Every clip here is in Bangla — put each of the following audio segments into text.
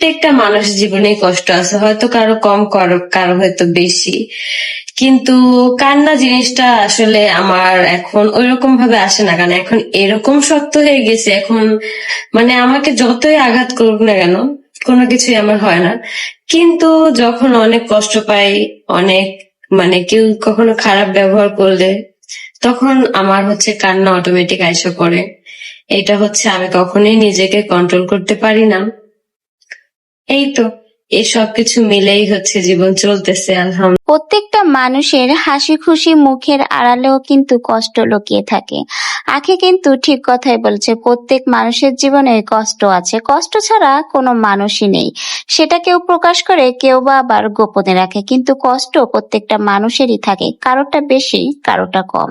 প্রত্যেকটা মানুষের জীবনে কষ্ট আছে, হয়তো কারও কম, কারও কারও হয়তো বেশি। কিন্তু কান্না জিনিসটা আসলে আমার এখন ওইরকম ভাবে আসে না, কারণ এখন এরকম শক্ত হয়ে গেছে, এখন মানে আমাকে যতই আঘাত করুক না কেন, কোনো কিছুই আমার হয় না। কিন্তু যখন অনেক কষ্ট পাই, অনেক মানে কেউ কখনো খারাপ ব্যবহার করলে, তখন আমার হচ্ছে কান্না অটোমেটিক আইসা পড়ে। এটা হচ্ছে আমি কখনোই নিজেকে কন্ট্রোল করতে পারি না। এই তো এই সব কিছু মিলেই হচ্ছে জীবন চলতেছে, আলহামদুলিল্লাহ। প্রত্যেকটা মানুষের হাসি খুশি মুখের আড়ালেও কিন্তু কষ্ট লুকিয়ে থাকে। আখি কিন্তু ঠিক কথাই বলছে, প্রত্যেক মানুষের জীবনে কষ্ট আছে। কষ্ট ছাড়া কোনো মানুষই নেই। সেটা কেউ প্রকাশ করে, কেউ বা আবার গোপনে রাখে। কিন্তু কষ্ট প্রত্যেকটা মানুষেরই থাকে কারোটা বেশি কারোটা কম।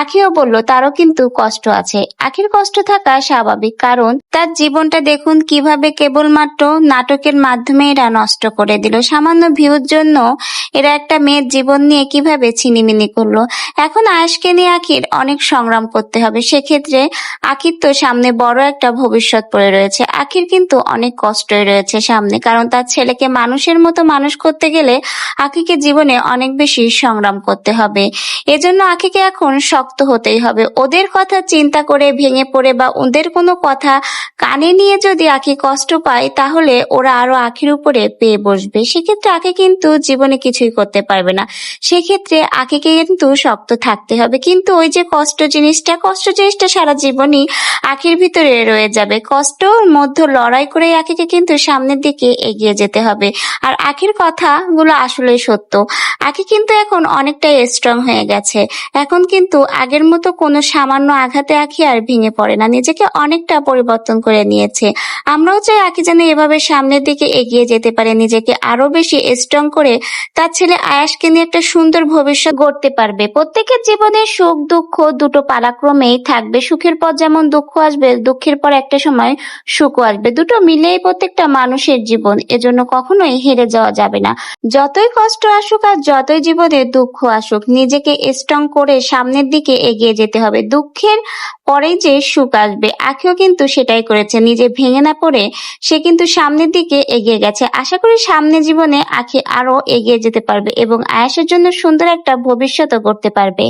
আখিও বলল, তারও কিন্তু কষ্ট আছে। আখির কষ্ট থাকা স্বাভাবিক, কারণ তার জীবনটা দেখুন কীভাবে কেবলমাত্র নাটকের মাধ্যমে এরা নষ্ট করে দিল। সামান্য ভিউর জন্য এরা একটা মেয়ের জীবন নিয়ে কীভাবে ছিনিমিনি করল। এখন আয়েশকে নিয়ে আখির অনেক সংগ্রাম করতে হবে। সেক্ষেত্রে আখির তো সামনে বড় একটা ভবিষ্যৎ পড়ে রয়েছে। আখির কিন্তু অনেক কষ্টই রয়েছে সামনে, কারণ তার ছেলেকে মানুষের মতো মানুষ করতে গেলে আখিকে জীবনে অনেক বেশি সংগ্রাম করতে হবে। এজন্য আখিকে এখন শক্ত হতেই হবে। ওদের কথা চিন্তা করে ভেঙে পড়ে বা ওদের কোনো কথা কানে নিয়ে যদি আখি কষ্ট পায়, তাহলে ওরা আরও আখির উপরে পেয়ে বসবে। সেক্ষেত্রে আখি কিন্তু জীবনে কিছুই করতে পারবে না। সেক্ষেত্রে আখিকে কিন্তু শক্ত থাকতে হবে। কিন্তু ওই যে কষ্ট জিনিসটা কষ্ট জিনিসটা সারা জীবনই আখির ভিতরে রয়ে যাবে। কষ্টর মধ্যে লড়াই করে আখিকে কিন্তু সামনের দিকে এগিয়ে যেতে হবে। আর আখির কথাগুলো আসলেই সত্য। আখি কিন্তু এখন অনেকটাই স্ট্রং হয়ে গেছে। এখন কিন্তু আগের মতো কোনো সামান্য আঘাতে আখি আর ভেঙে পড়ে না। নিজেকে অনেকটা পরিবর্তন করে নিয়েছে। আমরাও চাই আখি যেন এভাবে সামনের দিকে এগিয়ে যেতে পারে, নিজেকে আরও বেশি স্ট্রং করে তার ছেলে আয়াসকে নিয়ে একটা সুন্দর ভবিষ্যৎ গড়তে পারবে। প্রত্যেকের জীবনে সুখ, দুঃখ দুটো পালাক্রমেই থাকবে। সুখের পর যেমন দুঃখ আসবে, দুঃখের পর একটা সময় সুখও আসবে। দুটো মিলেই প্রত্যেকটা মানুষের জীবন, এজন্য কখনোই হেরে যাওয়া যাবে না। যতই কষ্ট আসুক আর যতই জীবনে দুঃখ আসুক, নিজেকে স্ট্রং করে সামনের দিকে এগিয়ে যেতে হবে। দুঃখের পরেই যে সুখ আসবে আখিও কিন্তু সেটাই করেছে নিজে ভেঙে না পড়ে, সে কিন্তু সামনের দিকে এগিয়ে গেছে। আশা করি সামনে জীবনে আখি আরও এগিয়ে যেতে পারবে এবং আয়াসের জন্য সুন্দর একটা ভবিষ্যৎও করতে পারবে।